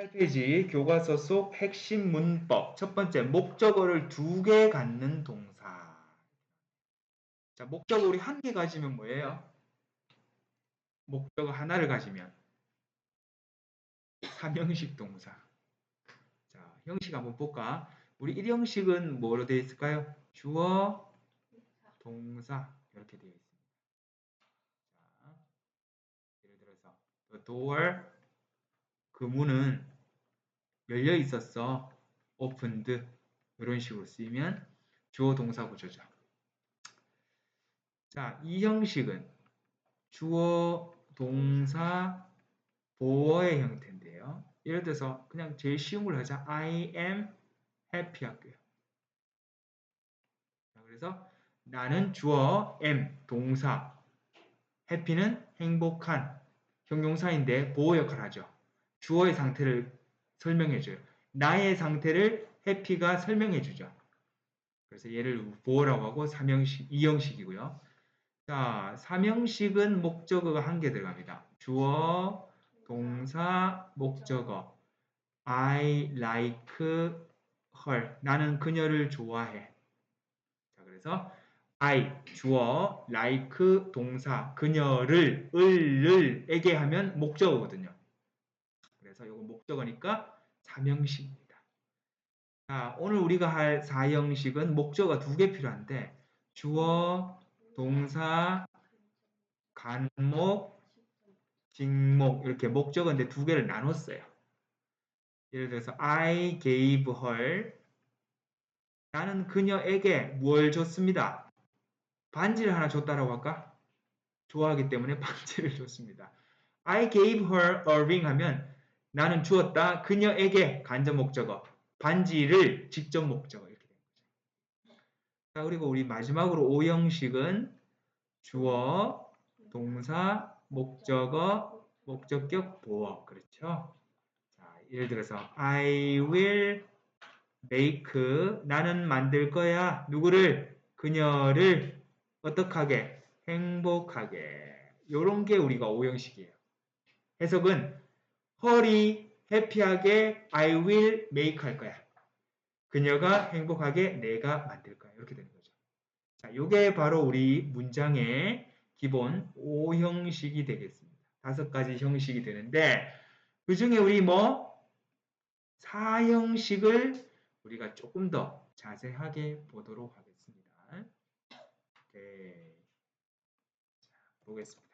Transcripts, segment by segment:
18페이지 교과서 속 핵심 문법. 첫 번째, 목적어를 두 개 갖는 동사. 자, 목적어 우리 한 개 가지면 뭐예요? 목적어 하나를 가지면 삼형식 동사. 자, 형식 한번 볼까? 우리 1형식은 뭐로 되어 있을까요? 주어, 동사 이렇게 되어 있습니다. 자, 예를 들어서 the door 그 문은 열려 있었어. opened 이런 식으로 쓰이면 주어 동사 구조죠. 자, 이 형식은 주어 동사 보어의 형태인데요. 예를 들어서 그냥 제일 쉬운 걸 하자. I am happy 할게요. 자, 그래서 나는 주어 am 동사 happy는 행복한 형용사인데 보호 역할을 하죠. 주어의 상태를 설명해줘요. 나의 상태를 해피가 설명해주죠. 그래서 얘를 보어라고 하고 삼형식, 이형식이고요. 자, 삼형식은 목적어가 한 개 들어갑니다. 주어, 동사, 목적어. I like her. 나는 그녀를 좋아해. 자, 그래서 I 주어, like 동사, 그녀를, 을을, 에게 하면 목적어거든요. 그래서 이건 목적어니까 3형식입니다. 자, 오늘 우리가 할 4형식은 목적어 두 개 필요한데 주어, 동사, 간목, 직목 이렇게 목적어인데 두 개를 나눴어요. 예를 들어서 I gave her 나는 그녀에게 뭘 줬습니다. 반지를 하나 줬다라고 할까? 좋아하기 때문에 반지를 줬습니다. I gave her a ring 하면 나는 주었다 그녀에게 간접 목적어 반지를 직접 목적어 이렇게 되는 거죠. 자 그리고 우리 마지막으로 오형식은 주어, 동사, 목적어, 목적격, 보어 그렇죠. 자 예를 들어서 I will make 나는 만들 거야 누구를 그녀를 어떡하게 행복하게 요런 게 우리가 오형식이에요. 해석은 헐이 해피하게 I will make 할 거야. 그녀가 행복하게 내가 만들 거야. 이렇게 되는 거죠. 자, 요게 바로 우리 문장의 기본 5형식이 되겠습니다. 다섯 가지 형식이 되는데 그 중에 우리 뭐 4형식을 우리가 조금 더 자세하게 보도록 하겠습니다. 오케이. 자, 보겠습니다.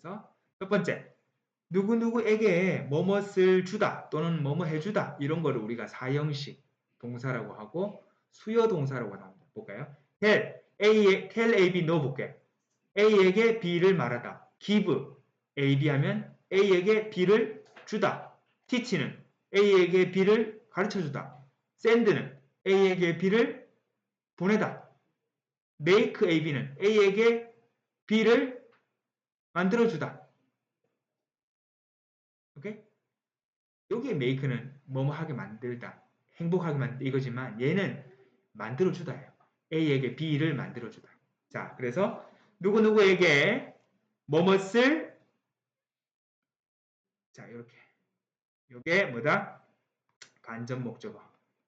그래서 첫 번째, 누구누구에게 뭐뭇을 주다 또는 뭐뭐 해주다 이런 거를 우리가 사형식 동사라고 하고 수요 동사라고 합니다. 볼까요? tell, A, tell A, B 넣어 볼게요. A에게 B를 말하다. give, A, B 하면 A에게 B를 주다. teach는 A에게 B를 가르쳐주다. send는 A에게 B를 보내다. make A, B는 A에게 B를 만들어주다. 오케이? 여기에 make는 뭐뭐 하게 만들다, 행복하게 만들다 이거지만 얘는 만들어주다예요. A에게 B를 만들어주다. 자, 그래서 누구누구에게 뭐뭇을 자, 이렇게 이게 뭐다? 간접 목적어.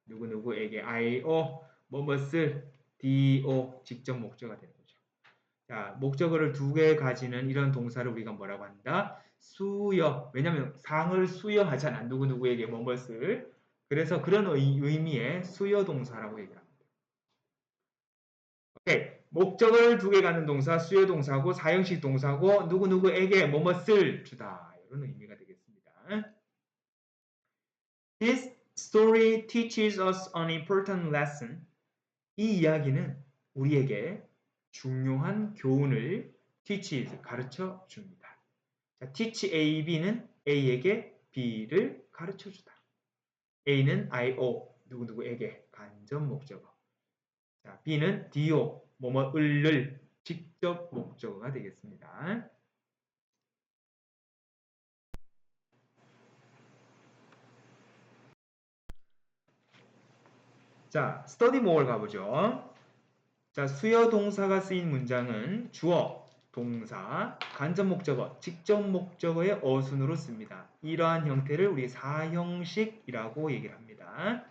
누구누구에게 IO 뭐뭇을 DO 직접 목적어가 되는 거죠. 자, 목적어를 두 개 가지는 이런 동사를 우리가 뭐라고 한다? 수여. 왜냐면 상을 수여하잖아. 누구누구에게 뭐뭇을. 그래서 그런 의미의 수여 동사라고 얘기합니다. 오케이. 목적을 두개 갖는 동사 수여 동사고 사형식 동사고 누구누구에게 뭐뭇을 주다. 이런 의미가 되겠습니다. This story teaches us an important lesson. 이 이야기는 우리에게 중요한 교훈을 teaches 가르쳐 줍니다. 자, teach A, B는 A에게 B를 가르쳐 주다. A는 IO 누구누구에게 간접 목적어. 자, B는 DO 뭐뭐을를 직접 목적어가 되겠습니다. 자, 스터디 모어를 가보죠. 자, 수요 동사가 쓰인 문장은 주어, 동사, 간접 목적어, 직접 목적어의 어순으로 씁니다. 이러한 형태를 우리 사형식이라고 얘기를 합니다.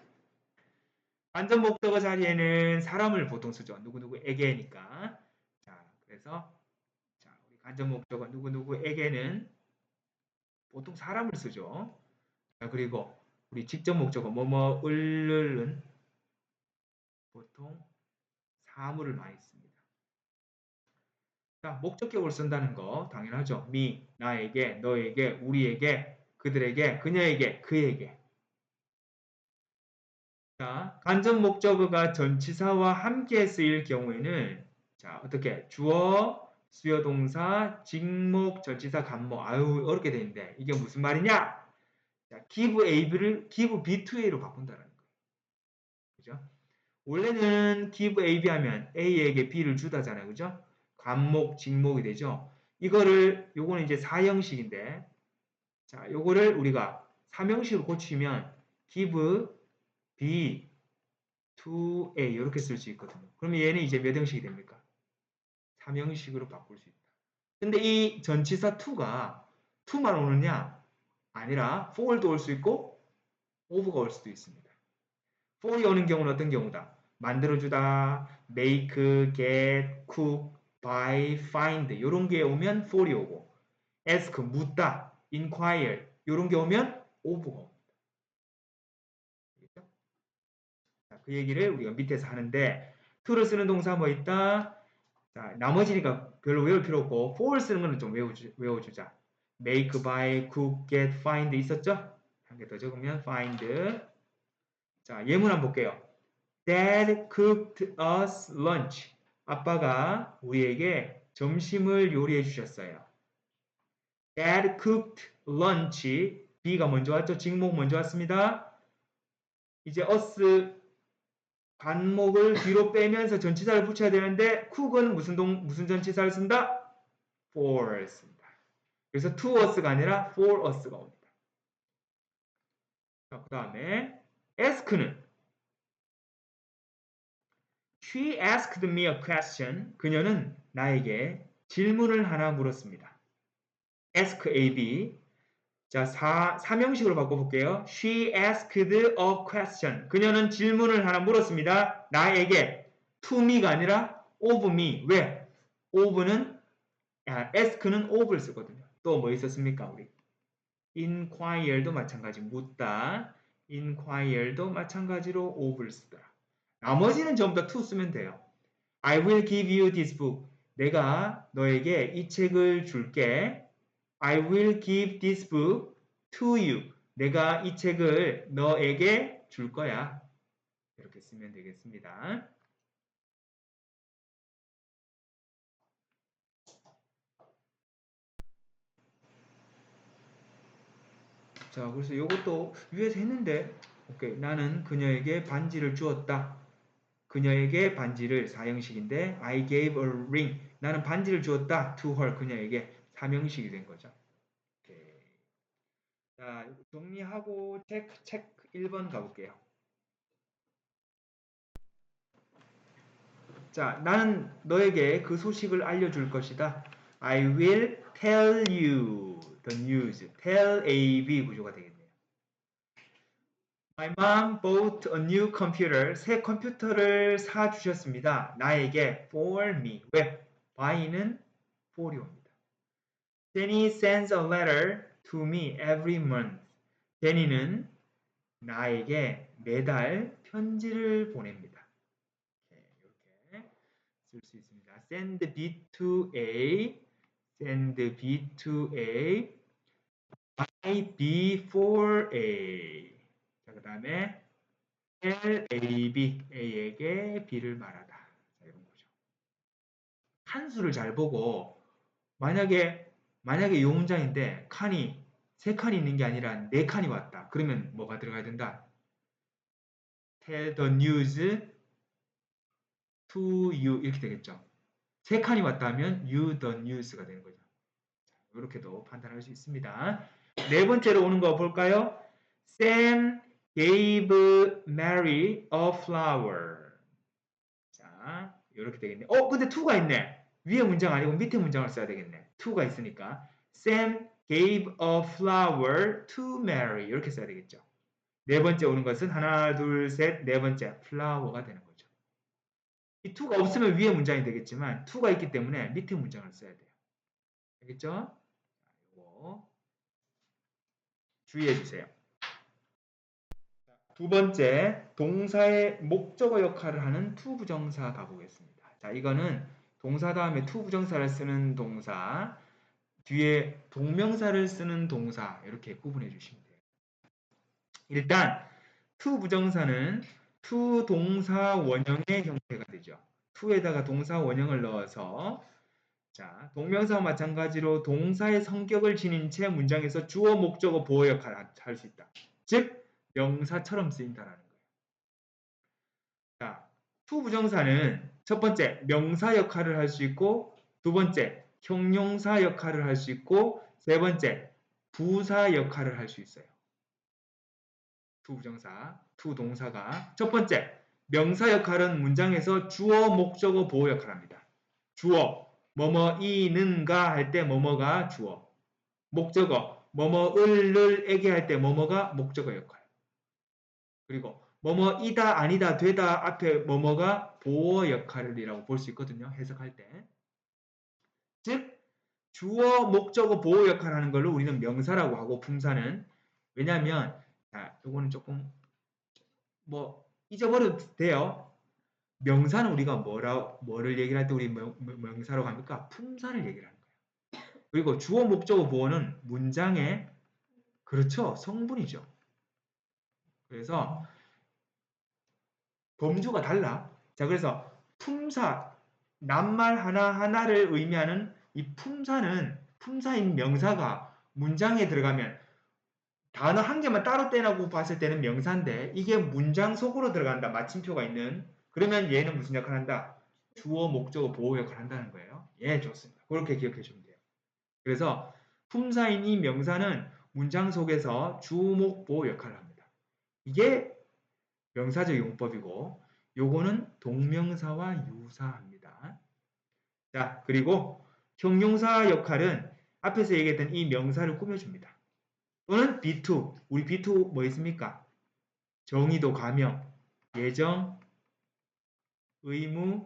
간접 목적어 자리에는 사람을 보통 쓰죠. 누구누구에게니까. 자, 그래서 자, 우리 간접 목적어 누구누구에게는 보통 사람을 쓰죠. 자, 그리고 우리 직접 목적어 뭐뭐을는 보통 사물을 많이 씁니다. 자, 목적격을 쓴다는 거 당연하죠. 미, 나에게, 너에게, 우리에게, 그들에게, 그녀에게, 그에게. 자, 간접 목적어가 전치사와 함께 쓰일 경우에는 자, 어떻게 주어, 수요 동사, 직목, 전치사, 간목. 아유, 어렵게 되는데 이게 무슨 말이냐? 자, give A를 give B to A로 바꾼다는 거예요. 그죠? 원래는 give A, B 하면 A에게 B를 주다잖아요. 그죠? 관목, 직목이 되죠. 이거를 요거는 이제 사형식인데 자, 요거를 우리가 삼형식으로 고치면 give b to a 이렇게 쓸 수 있거든요. 그러면 얘는 이제 몇 형식이 됩니까? 삼형식으로 바꿀 수 있다. 근데 이 전치사 to가 to만 오느냐? 아니라 for도 올 수 있고 of가 올 수도 있습니다. For이 오는 경우는 어떤 경우다? 만들어주다, make, get, cook, buy, find 이런 게 오면 for이 오고 ask 묻다, inquire 이런 게 오면 of가 옵니다. 그 얘기를 우리가 밑에서 하는데 to를 쓰는 동사 뭐 있다? 자, 나머지니까 별로 외울 필요 없고 for 쓰는 거는 좀 외워주, 외워주자. make, buy, cook, get, find 있었죠? 한 개 더 적으면 find 자, 예문 한번 볼게요. Dad cooked us lunch. 아빠가 우리에게 점심을 요리해 주셨어요. Dad cooked lunch. B가 먼저 왔죠? 직목 먼저 왔습니다. 이제 us 반목을 뒤로 빼면서 전치사를 붙여야 되는데 cook은 무슨 동 무슨 전치사를 쓴다? for 씁니다. 그래서 to us가 아니라 for us가 옵니다. 자, 그 다음에 ask는 She asked me a question. 그녀는 나에게 질문을 하나 물었습니다. ask A, B. 자, 사, 사명식으로 바꿔볼게요. She asked a question. 그녀는 질문을 하나 물었습니다. 나에게. to me가 아니라 of me. 왜? of는, 아, ask는 of를 쓰거든요. 또 뭐 있었습니까, 우리? inquire도 마찬가지. 묻다. Inquire도 마찬가지로 of를 쓰더라. 나머지는 전부 다 to 쓰면 돼요. I will give you this book. 내가 너에게 이 책을 줄게. I will give this book to you. 내가 이 책을 너에게 줄 거야. 이렇게 쓰면 되겠습니다. 자, 그래서 이것도 위에서 했는데, 오케이. 나는 그녀에게 반지를 주었다. 그녀에게 반지를 사형식인데 I gave a ring. 나는 반지를 주었다. to her. 그녀에게 사명식이 된 거죠. 오케이. 자, 정리하고 체크 체크 1번 가볼게요. 자, 나는 너에게 그 소식을 알려줄 것이다. I will tell you the news. tell AB 구조가 되겠네요. My mom bought a new computer. 새 컴퓨터를 사 주셨습니다. 나에게 for me. 왜? buy는 for이 옵니다. Jenny sends a letter to me every month. 제니는 나에게 매달 편지를 보냅니다. 이렇게 쓸 수 있습니다. send B to A, send B to A, buy B for A. 자, 그 다음에 L, A, B, A에게 B를 말하다. 자, 이런 거죠. 칸수를 잘 보고 만약에 만약에 이 문장인데 칸이 세 칸이 있는 게 아니라 네 칸이 왔다. 그러면 뭐가 들어가야 된다? Tell the news to you 이렇게 되겠죠. 세 칸이 왔다면 you the news가 되는 거죠. 이렇게도 판단할 수 있습니다. 네 번째로 오는 거 볼까요? Sam gave Mary a flower. 자, 이렇게 되겠네. 어, 근데 to가 있네. 위에 문장 아니고 밑에 문장을 써야 되겠네. to가 있으니까. Sam gave a flower to Mary. 이렇게 써야 되겠죠. 네 번째 오는 것은 하나, 둘, 셋, 네 번째 flower가 되는 거죠. 이 to가 없으면 위에 문장이 되겠지만 to가 있기 때문에 밑에 문장을 써야 돼요. 알겠죠? 이거 주의해 주세요. 두 번째, 동사의 목적어 역할을 하는 to 부정사 가보겠습니다. 자, 이거는 동사 다음에 to 부정사를 쓰는 동사, 뒤에 동명사를 쓰는 동사 이렇게 구분해 주시면 돼요. 일단 to 부정사는 to 동사 원형의 형태가 되죠. to에다가 동사 원형을 넣어서 자, 동명사와 마찬가지로 동사의 성격을 지닌 채 문장에서 주어, 목적어, 보호 역할을 할 수 있다. 즉, 명사처럼 쓰인다라는 거예요. 자, to 부정사는 첫 번째, 명사 역할을 할 수 있고, 두 번째, 형용사 역할을 할 수 있고, 세 번째, 부사 역할을 할 수 있어요. To 부정사, to 동사가 첫 번째, 명사 역할은 문장에서 주어, 목적어, 보호 역할을 합니다. 주어, 뭐뭐 이는가 할 때 뭐뭐가 주어. 목적어 뭐뭐을 에게 할 때 뭐뭐가 목적어 역할. 그리고 뭐뭐 이다 아니다 되다 앞에 뭐뭐가 보어 역할이라고 볼 수 있거든요. 해석할 때. 즉 주어 목적어 보호 역할을 하는 걸로 우리는 명사라고 하고 품사는 왜냐하면 자, 요거는 조금 뭐 잊어버려도 돼요. 명사는 우리가 뭐라 뭐를 얘기를 할 때 우리 명, 명사로 갑니까? 품사를 얘기를 하는 거예요. 그리고 주어 목적어 보어는 문장의 그렇죠 성분이죠. 그래서 범주가 달라. 자 그래서 품사 낱말 하나 하나를 의미하는 이 품사는 품사인 명사가 문장에 들어가면 단어 한 개만 따로 떼라고 봤을 때는 명사인데 이게 문장 속으로 들어간다 마침표가 있는 그러면 얘는 무슨 역할을 한다? 주어, 목적어, 보호 역할을 한다는 거예요. 예, 좋습니다. 그렇게 기억해 주면 돼요. 그래서 품사인이 명사는 문장 속에서 주목, 보호 역할을 합니다. 이게 명사적 용법이고 요거는 동명사와 유사합니다. 자, 그리고 형용사 역할은 앞에서 얘기했던 이 명사를 꾸며줍니다. 또는 B2, 우리 B2 뭐 있습니까? 정의도 가명, 예정, 의무,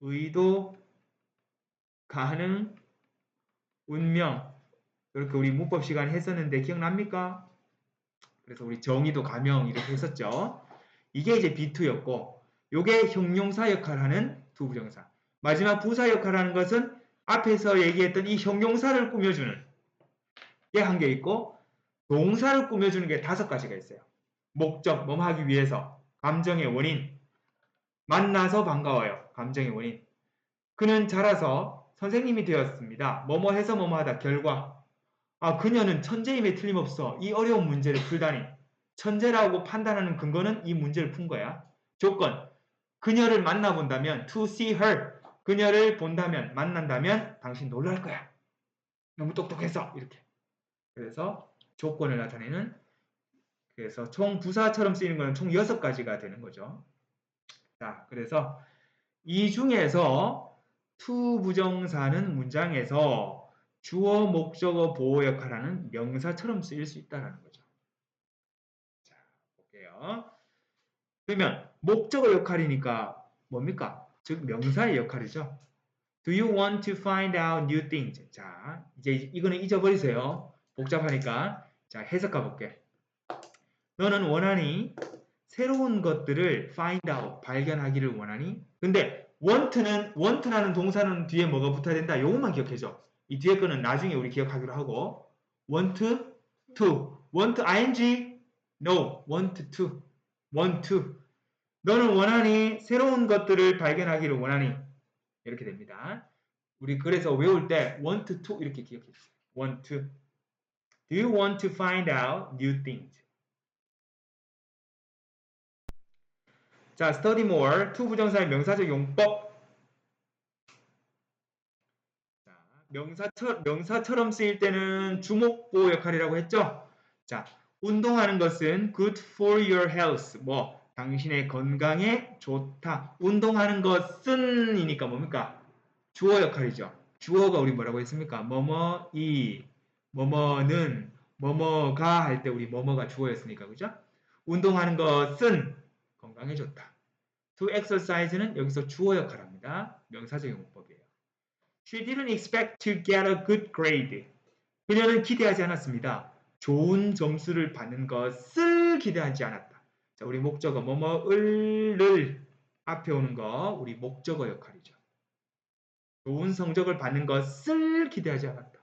의도, 가능, 운명 이렇게 우리 문법 시간 했었는데 기억납니까? 그래서 우리 정의도 가명 이렇게 했었죠. 이게 이제 B2였고 요게 형용사 역할을 하는 두 부정사. 마지막 부사 역할을 하는 것은 앞에서 얘기했던 이 형용사를 꾸며주는 게 한 개 있고 동사를 꾸며주는 게 다섯 가지가 있어요. 목적, 뭐 하기 위해서, 감정의 원인, 만나서 반가워요. 감정의 원인. 그는 자라서 선생님이 되었습니다. 뭐뭐 해서 뭐뭐 하다. 결과. 아, 그녀는 천재임에 틀림없어. 이 어려운 문제를 풀다니. 천재라고 판단하는 근거는 이 문제를 푼 거야. 조건. 그녀를 만나본다면 to see her. 그녀를 본다면 만난다면 당신 놀랄 거야. 너무 똑똑해서 이렇게. 그래서 조건을 나타내는 그래서 총 부사처럼 쓰이는 거는 총 6가지가 되는 거죠. 자, 그래서 이 중에서 to 부정사는 문장에서 주어, 목적어, 보호 역할하는 명사처럼 쓰일 수 있다는 거죠. 자, 볼게요. 그러면 목적어 역할이니까 뭡니까? 즉 명사의 역할이죠. Do you want to find out new things? 자, 이제 이거는 잊어버리세요. 복잡하니까. 자, 해석 가볼게. 너는 원하니 새로운 것들을 find out, 발견하기를 원하니? 근데 want는 want라는 동사는 뒤에 뭐가 붙어야 된다? 요것만 기억해줘. 이 뒤에 거는 나중에 우리 기억하기로 하고 want to want ing no want to want to 너는 원하니 새로운 것들을 발견하기를 원하니 이렇게 됩니다. 우리 그래서 외울 때 want to 이렇게 기억해주세요. want to Do you want to find out new things? 자, study more. to 부정사의 명사적 용법. 자, 명사처, 명사처럼 쓰일 때는 주목보 역할이라고 했죠? 자, 운동하는 것은 good for your health. 뭐, 당신의 건강에 좋다. 운동하는 것은 이니까 뭡니까? 주어 역할이죠. 주어가 우리 뭐라고 했습니까? 뭐뭐 이 뭐뭐는 뭐뭐가 할 때 우리 뭐뭐가 주어였으니까 그죠? 운동하는 것은 건강해졌다. to exercise는 여기서 주어 역할 합니다. 명사적 용법이에요. She didn't expect to get a good grade. 그녀는 기대하지 않았습니다. 좋은 점수를 받는 것을 기대하지 않았다. 자, 우리 목적어 뭐뭐을를 앞에 오는 거 우리 목적어 역할이죠. 좋은 성적을 받는 것을 기대하지 않았다.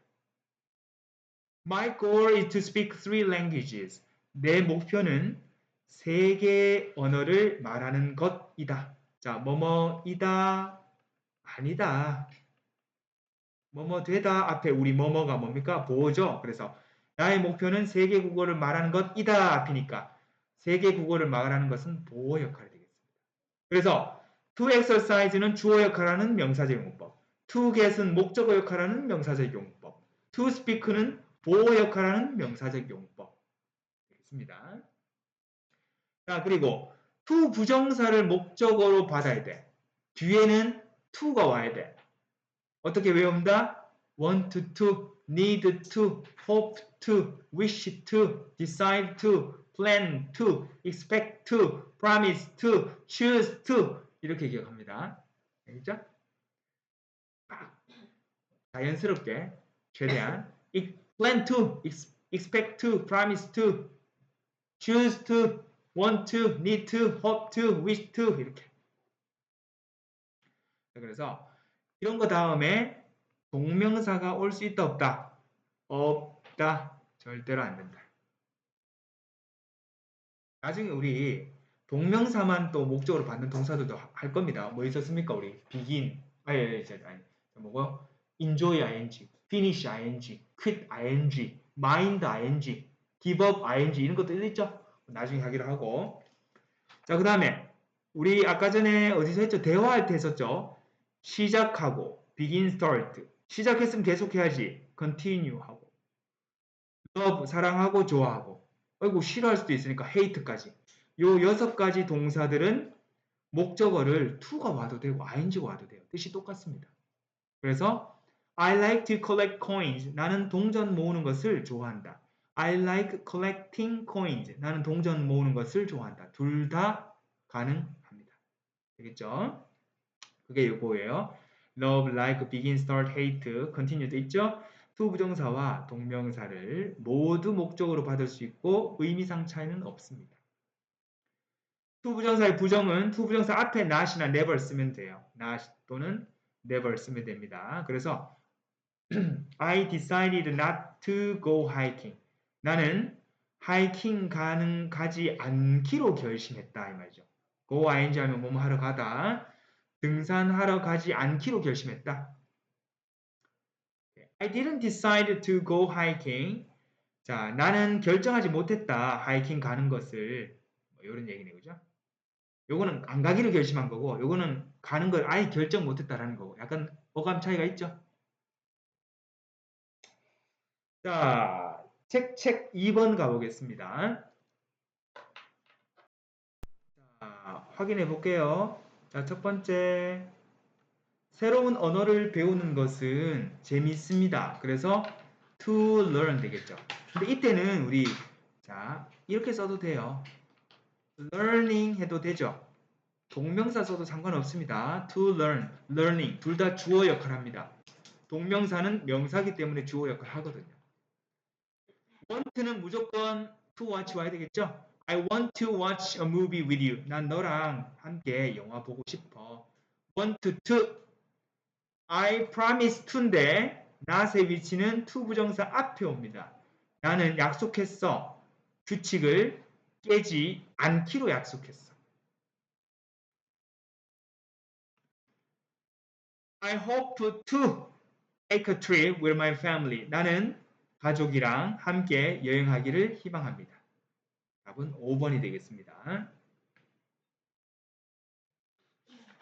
My goal is to speak three languages. 내 목표는 세 개의 언어를 말하는 것이다. 자, 뭐뭐이다, 아니다. 뭐뭐 되다 앞에 우리 뭐뭐가 뭡니까? 보호죠. 그래서 나의 목표는 세계 국어를 말하는 것이다 앞이니까 세계 국어를 말하는 것은 보호 역할이 되겠습니다. 그래서 to exercise는 주어 역할하는 명사적 용법, to get은 목적어 역할하는 명사적 용법, to speak는 보호 역할하는 명사적 용법 되겠습니다. 자 그리고 to 부정사를 목적어로 받아야 돼. 뒤에는 to가 와야 돼. 어떻게 외운다? want to, need to, hope to, wish to, decide to, plan to, expect to, promise to, choose to 이렇게 기억합니다. 알겠죠? 자연스럽게 최대한 plan to, expect to, promise to, choose to, want to, need to, hope to, wish to 이렇게. 그래서 이런 거 다음에 동명사가 올 수 있다 없다? 없다. 절대로 안 된다. 나중에 우리 동명사만 또 목적으로 받는 동사들도 할 겁니다. 뭐 있었습니까? 우리 begin, 아니, 아니, 아니, 뭐고? enjoy ing, finish ing, quit ing, mind ing, give up ing 이런 것들 있죠? 나중에 하기로 하고. 자, 그 다음에 우리 아까 전에 어디서 했죠? 대화할 때 했었죠? 시작하고 begin, start. 시작했으면 계속해야지. continue 하고. love, 사랑하고 좋아하고. 아이고 싫어할 수도 있으니까 hate까지. 요 여섯 가지 동사들은 목적어를 to가 와도 되고 ing가 와도 돼요. 뜻이 똑같습니다. 그래서 I like to collect coins. 나는 동전 모으는 것을 좋아한다. I like collecting coins. 나는 동전 모으는 것을 좋아한다. 둘 다 가능합니다. 되겠죠? 그게 요거예요. love, like, begin, start, hate, continue도 있죠? to 부정사와 동명사를 모두 목적으로 받을 수 있고 의미상 차이는 없습니다. to 부정사의 부정은 to 부정사 앞에 not이나 never 쓰면 돼요. not 또는 never 쓰면 됩니다. 그래서 I decided not to go hiking. 나는 하이킹 가는 가지 않기로 결심했다 이 말이죠. go ing 하면 뭐뭐 하러 가다. 등산하러 가지 않기로 결심했다. I didn't decide to go hiking. 자, 나는 결정하지 못했다. 하이킹 가는 것을. 뭐 이런 얘기네, 그죠? 요거는 안 가기로 결심한 거고, 요거는 가는 걸 아예 결정 못했다라는 거고, 약간 어감 차이가 있죠? 자, 책, 책 2번 가보겠습니다. 자, 확인해 볼게요. 자, 첫 번째. 새로운 언어를 배우는 것은 재밌습니다. 그래서 to learn 되겠죠. 근데 이때는 우리 자, 이렇게 써도 돼요. learning 해도 되죠. 동명사 써도 상관없습니다. to learn, learning 둘 다 주어 역할 합니다. 동명사는 명사기 때문에 주어 역할 하거든요. Want는 무조건 to watch 와야 되겠죠? I want to watch a movie with you. 난 너랑 함께 영화 보고 싶어. want to. I promise to인데 not의 위치는 to 부정사 앞에 옵니다. 나는 약속했어. 규칙을 깨지 않기로 약속했어. I hope to take a trip with my family. 나는 가족이랑 함께 여행하기를 희망합니다. 답은 5번이 되겠습니다.